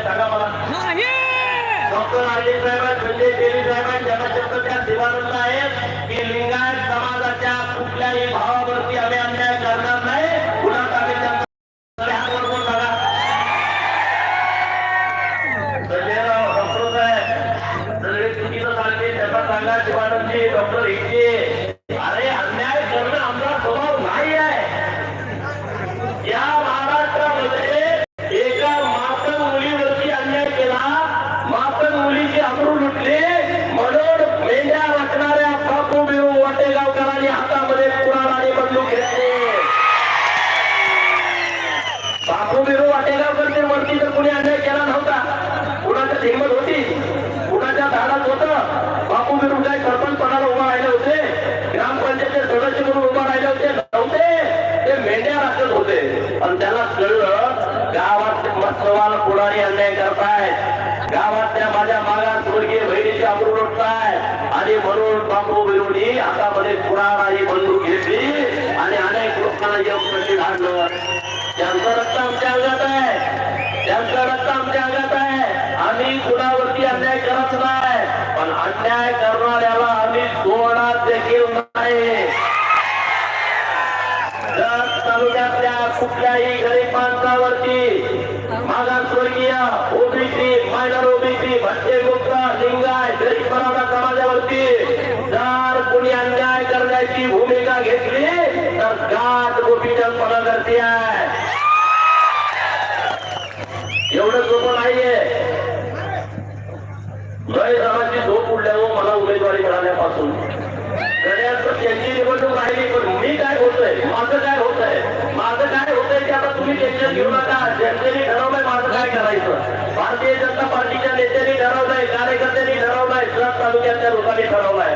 सांगा मला डॉक्टर राजे साहेब संजय तेली साहेब जनशब्दच्या दिवानंद आहेत. की लिंगायत समाज हातामध्ये आणि बंदूक घेतली आणि अनेक लोकांना येऊन प्रति धाडलं. त्यांचं रक्त आमच्या अंगात आहे. त्यांचं रक्त आमच्या अंगात आहे. आम्ही कुणावरती अन्याय करत नाही. पण अन्याय करणाऱ्याला आम्ही सोडा देखील एवढं सोपं नाहीये. लय झोप उडल्यावर हो, मला उमेदवारी मिळाल्यापासून. त्यांची निवडणूक राहिली पण मी काय होतोय? माझं काय होतंय? माझं काय होतंय की आता तुम्ही टेन्शन घेऊ नका. जनतेने ठरवलंय माझं काय करायचं. भारतीय जनता पार्टीच्या नेत्यांनी ठरवलंय कार्यकर्त्यांनी ठरवलंय जत तालुक्यातल्या लोकांनी ठरवलंय.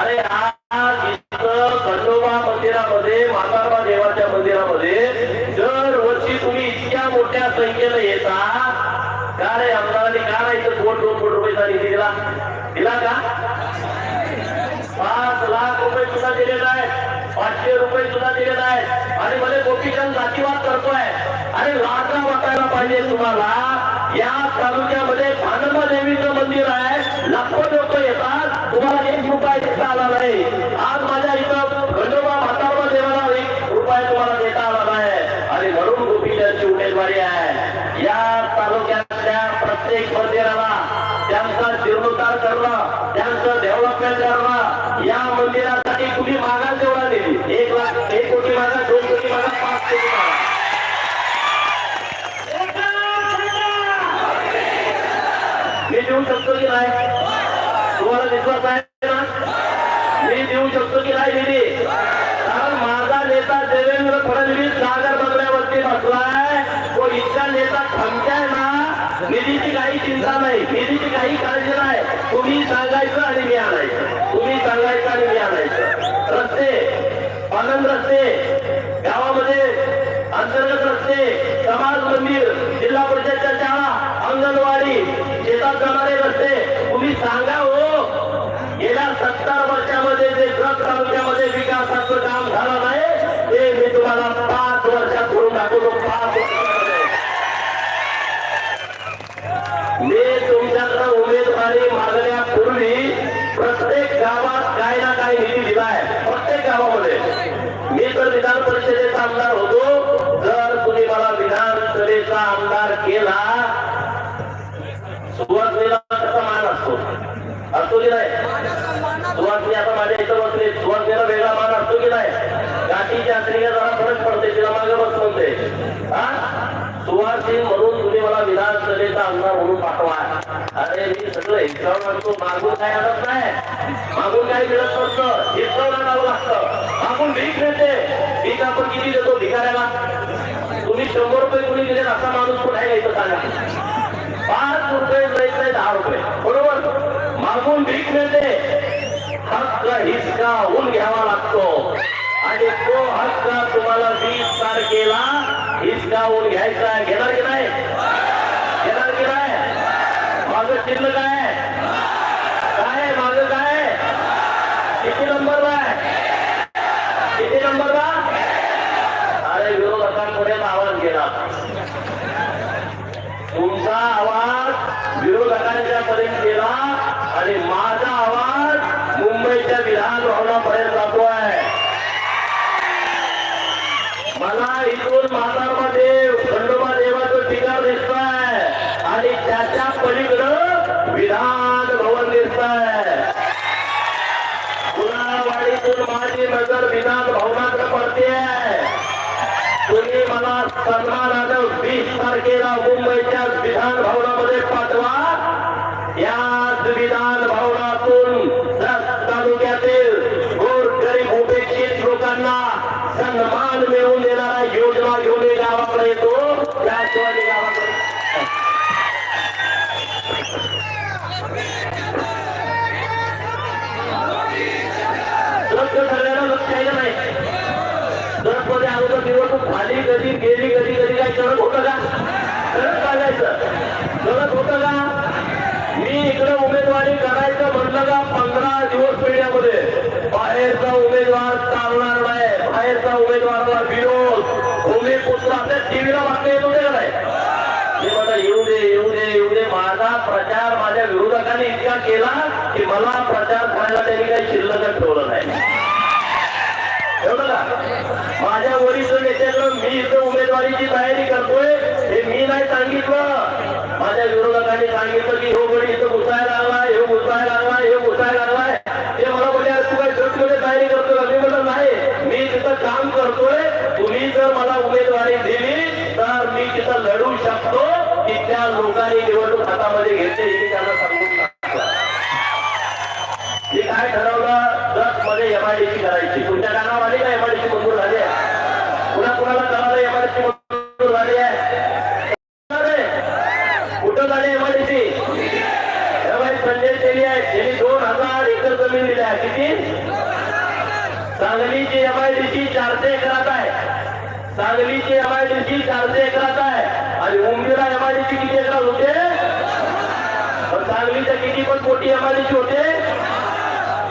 अरे हा दिला का? पाच लाख रुपये सुद्धा दिलेला आहे पाचशे रुपये सुद्धा दिलेला आहे आणि मध्ये गोपीचंद जातीवाद करतोय. आणि लाजा वाटायला पाहिजे तुम्हाला. या तालुक्यामध्ये भानंबा देवीचं मंदिर आहे. लाखो लोक येतात. तुम्हाला एक रुपया देता आला नाही. आज माझ्या इथं खंडोबा म्हातारबा देवाला एक रुपया तुम्हाला देता आला नाही. आणि म्हणून गोपीचंदची उमेदवारी आहे. आनंद रस्ते तर विधान परिषदेचा आमदार होतो. जर कुणी मला विधानसभेचा आमदार केला सुरुवातीला कसा मान असतो. असतो की नाही? सुवासनी आता माझ्या इथं बसले. सुवासनीला वेगळा मान असतो की नाही? गाठीच्या अंतरिका जरा फरक पडते तिला मागे बसवते म्हणते. हा? सुवासी म्हणून तुम्ही मला विधानसभेचा आमदार म्हणून पाठवा. अरे मी सगळं हिसकावून आणतो. मागून काय आणत नाही? मागून काय मिळत नसतं. हिसकावून आणावं लागतं. मागून भीक मिळते भीक आपण किती देतो भिकाऱ्याला तुम्ही शंभर रुपये कुणी दिले असा माणूस कुठे आहे इथं सांगा पाच रुपये जायचंय दहा रुपये बरोबर मागून भीक मिळते हक्क हिसकावून घ्यावा लागतो तुम्ही मला सन्मानानं वीस तारखेला मुंबईच्या विधान भवनामध्ये पाठवा. कधी गेली कधी कधी काय करत होतं का? करत सांगायचं करत होतं का? मी इकडे उमेदवारी करायचं म्हटलं का? पंधरा दिवस पिढ्यामध्ये बाहेरचा उमेदवार चालणार नाही. बाहेरचा उमेदवाराला विरोध. भूमिपुत्र आपल्या टीव्हीला बातम्या येत होते का नाही? मी मला येऊ दे येऊ दे येऊ दे. माझा प्रचार माझ्या विरोधकांनी इतका केला की मला प्रचार करायला त्यांनी काही शिल्लकच ठेवलं नाही. माझ्या वरिष्ठ नेत्याकडून मी इथं उमेदवारीची तयारी करतोय. हे मी नाही सांगितलं. माझ्या विरोधकांनी सांगितलं की हो गडी इथं घुसायला लागलाय हे घुसायला लागलाय हे घुसायला लागलाय ते मला बोलले तू काय छोटी तयारी करतोय? का?" मी म्हटलं नाही मी तिथं काम करतोय. तुम्ही जर मला उमेदवारी दिली तर मी तिथं लढू शकतो. की त्या लोकांनी निवडणूक हातामध्ये घेतली त्यांना एमआयडीसी चारशे एकरात आहे. सांगलीची एमआयडीसी चारशे एकरात आहे. आणि उमदीला एमआयडीसी किती एकरात होते? पण सांगलीच्या किती पण मोठी एमआयडीसी होते?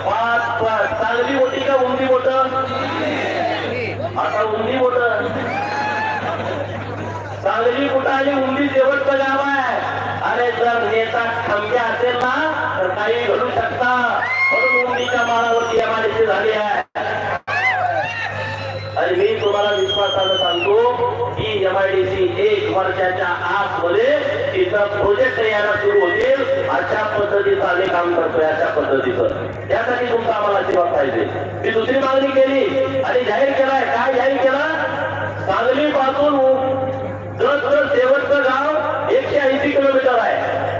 पाच पाच. सांगली मोठी का उंदी मोठ? आता उंदी मोठ. सांगली कुठं आणि उंदी शेवटचं गाव आहे. अरे जर नेता खंब्या असेल ना तर काही घडू शकता. म्हणून उंदीच्या माळावरती एमआयडीसी झाली आहे. विश्वासानं सांगतो की एमआयडीसी एक वर्षाच्या आतमध्ये तिथं प्रोजेक्ट यायला सुरू होतील. अशा पद्धतीचं आम्ही काम करतोय अशा पद्धतीचं. त्यासाठी तुमचा आम्हाला आशीर्वाद पाहिजे. मी दुसरी मागणी केली आणि जाहीर केलाय काय जाहीर केला? सांगली पासून जर जर शेवटचं गाव एकशे ऐंशी किलोमीटर आहे.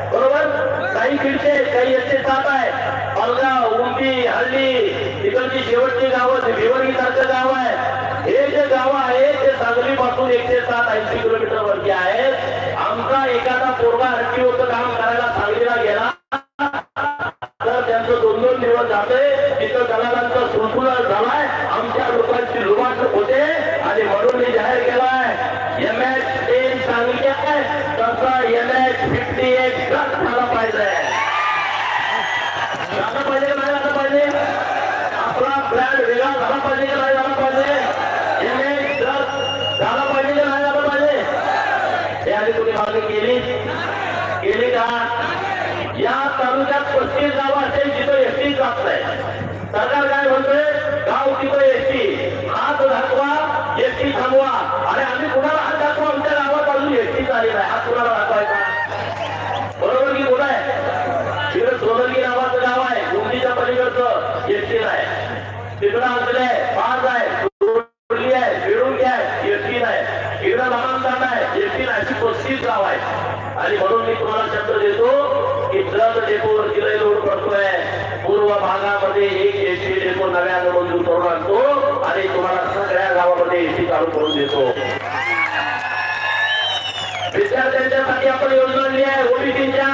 बरोबर? काही फिरते काही एकशे सात आहे. पालगाव उंटी हल्ली तिकडची शेवटची गावं भिवणी सारखं गाव आहे. हे जे गाव आहे ते सांगली पासून एकशे सात ऐंशी किलोमीटर वरती आहेत आमचा एखादा पोरगा हट्टीवरचं काम करायला सांगलीला गेला हे आधी तुम्ही मागणी केली? केली का? या तालुक्यात पस्तीस गावं असेल जिथं एसटी जात नाही. सरकार काय म्हणतोय? गाव तिथं एसटी. हात दाखवा एसटी थांबवा. आणि आम्ही कुणाला हात दाखवा? आमच्या गावात अजून एसटी चालेल आहे हात कुणाला दाखवायचा? बरोबर की कुठं आहे तिकडे सोलंगी नावाचं गाव आहे. गुंडीच्या पलीकडचं एसटी नाही. तिकडं आमच्या तुम्हाला शब्द देतो की जत डेपो जिल्हे लोड पडतोय. पूर्व भागामध्ये एक एसटी डेपो नव्यानं मंजूर करून आणतो आणि तुम्हाला सगळ्या गावामध्ये एसटी चालू करून देतो. विद्यार्थ्यांच्यासाठी आपण योजना आणली आहे ओबीसीच्या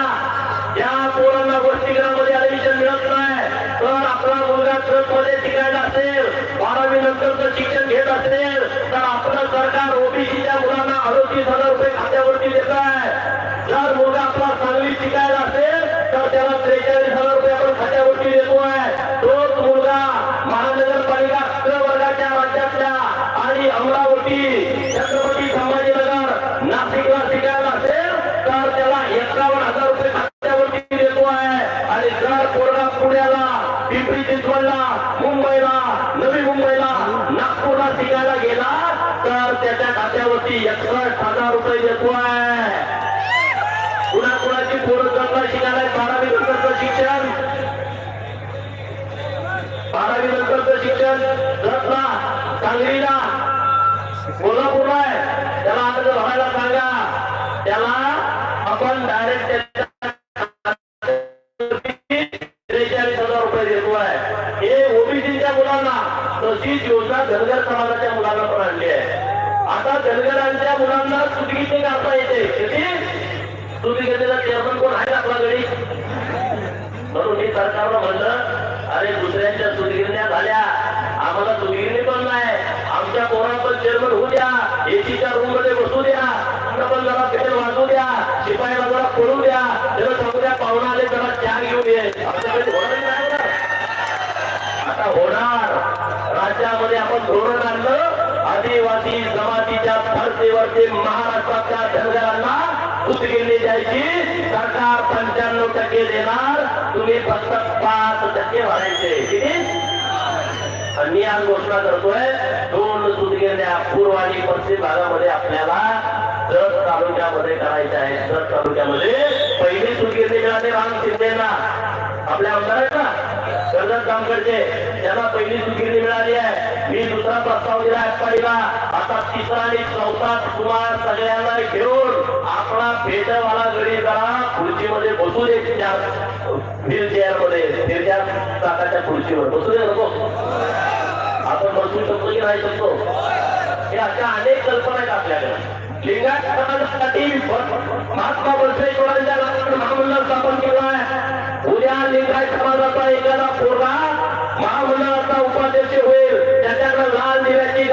ज्या पोरांना वसतिगृहामध्ये ऍडमिशन मिळत नाही तर आपला मुलगा ट्रकमध्ये शिकायला असेल बारावी नंतरचं शिक्षण घेत असेल तर आपलं सरकार ओबीसीच्या मुलांना अडोतीस हजार रुपये खात्यावरती देत आहे. जर मुलगा आपला चांगली शिकायला असेल तर त्याला त्रेचाळीस हजार रुपये आपण खात्यावरती देतो आहे. नंतरचं शिक्षण बारावी नंतरचं शिक्षण रत्ना धनगरांना सुतगिरणी द्यायची सरकार पंच्याण्णव टक्के देणार तुम्ही फक्त पाच टक्के भरायचे. किती? आणि मी आज घोषणा करतोय दोन सुतगिरण्या पूर्व आणि पश्चिम भागामध्ये आपल्याला जत तालुक्यामध्ये करायच्या आहेत. जत तालुक्यामध्ये पहिली सुतगिरणी मिळाली राम शिंदेना. आपल्या आमदारांना कर्जत जामकडचे त्यांना पहिली सुतगिरणी मिळाली आहे. मी दुसरा प्रस्ताव दिला आटपाडीला आता तिसरा आणि चौथा कुमार सगळ्यांना घेऊन आपला भेटवाला गडी जरा खुर्चीमध्ये बसू दे व्हील चेअरमध्ये फिरत्या चाकाच्या खुर्चीवर. बसू दे नको. आपण बसू शकतो की नाही शकतो? हे अशा अनेक कल्पना आहेत आपल्याकडे. लिंगायत समाजासाठी महात्मा बसवेश्वरांच्या महामंडळ स्थापन केलं आहे. उद्या लिंगायत समाजाचा एखादा पोरगा महामंडळाचा उपाध्यक्ष होईल. त्याच्याकडे लाल दिव्याची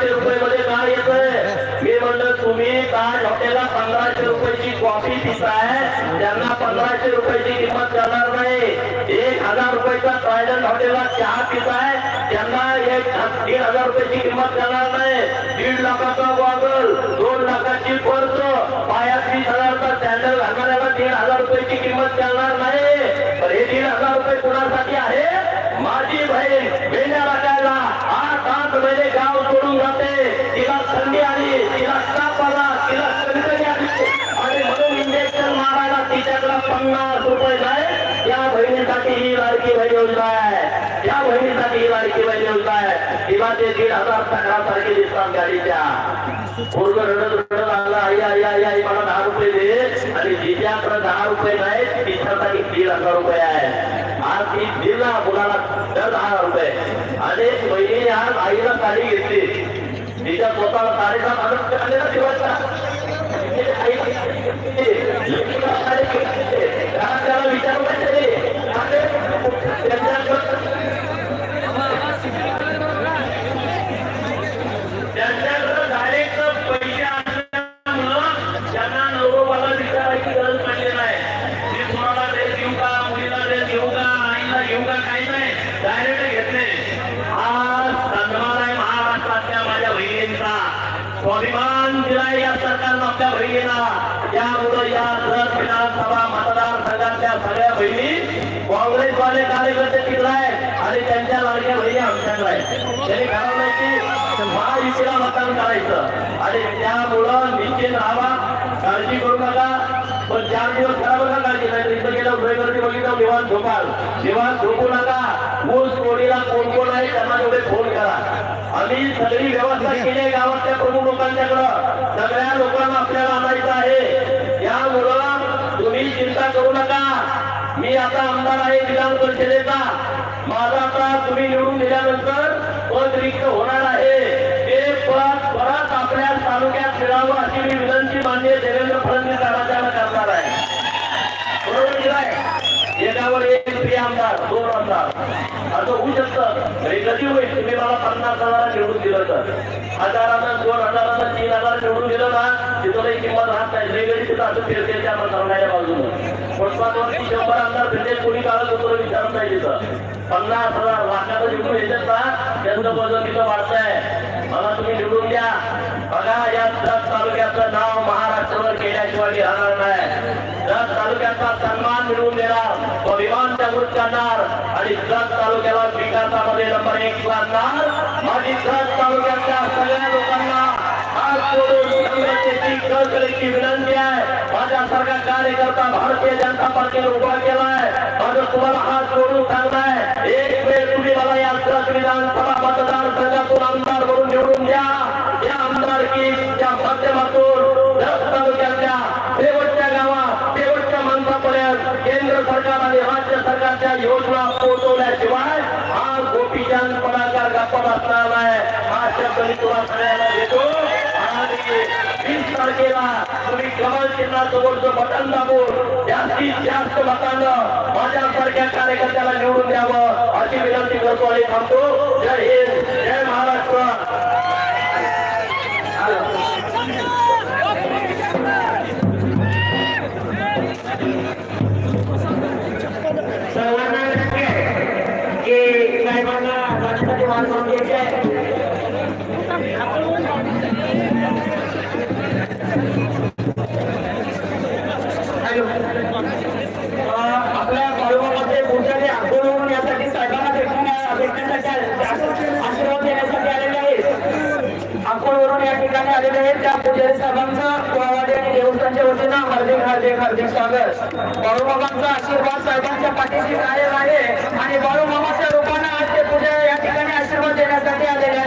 पंधराशे रुपये मध्ये का येतोय? मी म्हणलं तुम्ही काय हॉटेलला पंधराशे रुपयाची कॉफी पिताय. त्यांना पंधराशे रुपयाची किंमत करणार नाही. एक हजार रुपयाचा ट्रायडन हॉटेलला चहा पिताय. त्यांना एक दीड हजार रुपयाची किंमत करणार नाही. दीड लाखाचा गॉगल दोन लाखाची पर्स पायात वीस हजारचा सॅन्डल घालणाऱ्याला दीड हजार रुपयाची किंमत करणार नाही. हे दीड हजार रुपये कुणासाठी आहे? माझी बहीण वेण्या राखायला आठ आठ महिने गाव सोडून जाते. तिला थंडी आली तिला ताप आला तिला कणकणी आली. आणि म्हणून इंजेक्शन मारायला तिच्याकडे पन्नास रुपये नाही त्या बहिणीसाठी ही लाडकी बहीण योजना आहे. त्या बहिणीसाठी ही लाडकी बहीण योजना आहे. तिला ते दीड हजार तक्रारसारखे दिसतात गाडीच्या पूर्ण रडत रडत आला आई आई आई आई मला दहा रुपये दे. आणि जिच्याकडे दहा रुपये नाही तिच्यासाठी दीड हजार रुपये आहे. ती दिला मुलाला दर दहा रुपये. आणि बहिणीने आज आईला साडी घेतली. तिच्या स्वतःला साडेसात हजार रुपये आले ना दिवसचा आई लेकीला साडी घेतली. त्याला त्याला विचारू आमच्या आपल्या या त्यामुळं या दर विधानसभा मतदारसंघातल्या सगळ्या बहिणी काँग्रेसवाले कार्यकर्ते तिकडे आहेत आणि त्यांच्या लाडक्या बहिणी आमच्याकडे आहेत. त्यांनी ठरवलंय की महायुतीला मतदान करायचं. आणि त्यामुळं निश्चित राहावा. काळजी करू नका. पण चार दिवस करा बघा काळजी? नाही इथं गेलं गर्दी बघितलं निवांत झोपाल. निवांत झोपू नका. ऊस कोणीला कोण कोण आहे? त्यांना एवढे फोन करा. आम्ही सगळी व्यवस्था केली आहे गावातल्या प्रमुख लोकांच्याकडं. सगळ्या लोकांना आपल्याला आणायचं आहे. यामुळं तुम्ही चिंता करू नका. मी आता आमदार आहे विधान परिषदेचा. माझा आता तुम्ही निवडून दिल्यानंतर पद रिक्त होणार आहे. ते पद परत आपल्या तालुक्यात मिळावं अशी मी विनंती मान्य देवेंद्र फडणवीस साहेबांना करणार आहे. बरोबर एकावर एक प्रिय आमदार दोन आमदार. असं होऊ शकतं. हे कधी होईल? तुम्ही मला पन्नास हजार निवडून दिलं तर. हजारानं दोन हजारानं तीन हजार निवडून दिलं ना तिथं किंमत राहत नाही. वेगळी तिथं असं फिरते त्या मतदाराच्या बाजूनं. वरती शंभर आमदार फिरते कोणी काढत होतो विचारत नाही तिथं. पन्नास हजार लाखाचं निवडून येतात ना त्यांचं वजन तिथं वाढतंय. मला तुम्ही निवडून द्या. बघा या दस तालुक्याचं नाव महाराष्ट्रावर केल्याशिवाय राहणार नाही. दस तालुक्याचा सन्मान मिळवून देणार. जागृत करणार आणि जत तालुक्याला विकासामध्ये नंबर एक लागणार. माझी जत तालुक्याच्या सगळ्या लोकांना हात जोडून संघटनेची कळकळीची विनंती आहे. माझ्यासारखा कार्यकर्ता भारतीय जनता पार्टीने उभा केलाय. माझं तुम्हाला हात जोडून आपण असणार आहे नाही. हा शब्द मी देतो आणि वीस तारखेला तुम्ही कमल चिन्हासमोरचं बटन दाबून जास्तीत जास्त मतानं माझ्यासारख्या कार्यकर्त्याला निवडून द्यावं अशी विनंती करतो आणि थांबतो. जय हिंद जय हार्दिक हार्दिक आशीर्वाद साहेबांच्या पाठीशी कार्य आहे आणि बाळूबाबाच्या रूपानं आज ते पूजा या ठिकाणी आशीर्वाद देण्यासाठी आलेले